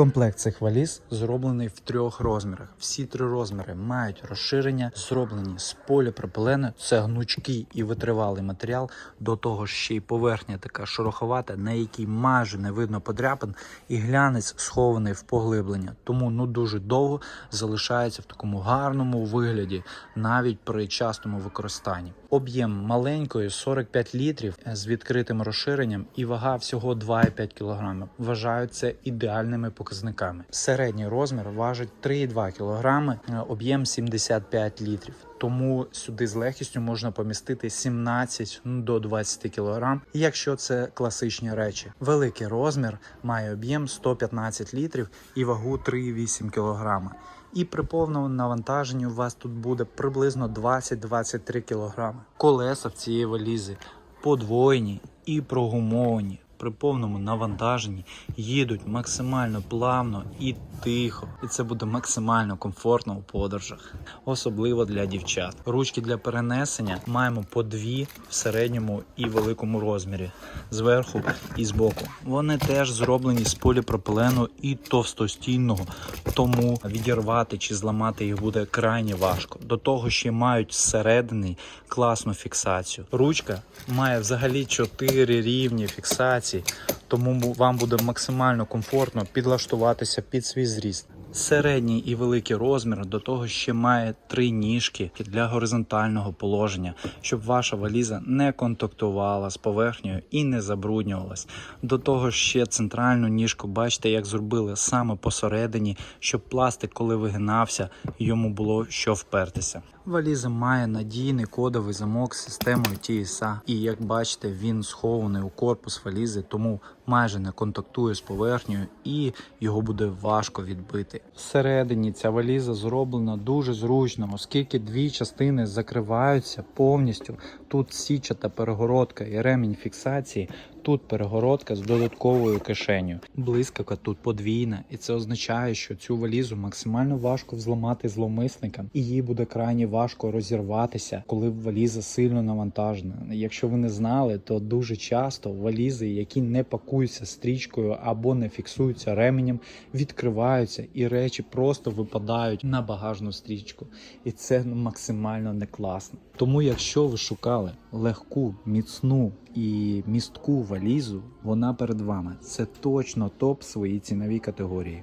Комплект цих валіз зроблений в трьох розмірах. Всі три розміри мають розширення, зроблені з поліпропилену. Це гнучкий і витривалий матеріал. До того ж ще й поверхня така шероховата, на якій майже не видно подряпин, і глянець схований в поглиблення. Тому ну дуже довго залишається в такому гарному вигляді, навіть при частому використанні. Об'єм маленької 45 літрів з відкритим розширенням і вага всього 2,5 кг. Вважаю це ідеальними показниками. Середній розмір важить 3,2 кг, об'єм 75 літрів. Тому сюди з легкістю можна помістити 17 ну, до 20 кг, якщо це класичні речі. Великий розмір має об'єм 115 літрів і вагу 3,8 кг. І при повному навантаженні у вас тут буде приблизно 20-23 кг. Колеса в цієї валізи подвоєні і прогумовані. При повному навантаженні їдуть максимально плавно і тихо, і це буде максимально комфортно у подорожах, особливо для дівчат. Ручки для перенесення маємо по дві в середньому і великому розмірі, зверху і збоку. Вони теж зроблені з поліпропилену і товстостійного, тому відірвати чи зламати їх буде крайне важко. До того ще мають зсередини класну фіксацію. Ручка має взагалі 4 рівні фіксації, тому вам буде максимально комфортно підлаштуватися під свій зріст. Середній і великий розмір до того ще має три ніжки для горизонтального положення, щоб ваша валіза не контактувала з поверхнею і не забруднювалась. До того ще центральну ніжку, бачите, як зробили саме посередині, щоб пластик, коли вигинався, йому було що впертися. Валіза має надійний кодовий замок з системою TSA, і як бачите, він схований у корпус валізи, тому майже не контактує з поверхнею і його буде важко відбити. Всередині ця валіза зроблена дуже зручно, оскільки дві частини закриваються повністю. Тут січата перегородка і ремінь фіксації. Тут перегородка з додатковою кишенею. Блискавка тут подвійна, і це означає, що цю валізу максимально важко взламати зловмисникам, і їй буде крайні важко розірватися, коли валіза сильно навантажена. Якщо ви не знали, то дуже часто валізи, які не пакуються стрічкою або не фіксуються ременем, відкриваються і речі просто випадають на багажну стрічку. І це максимально не класно. Тому, якщо ви шукали легку, міцну і містку валізу, вона перед вами. Це точно топ своїй ціновій категорії.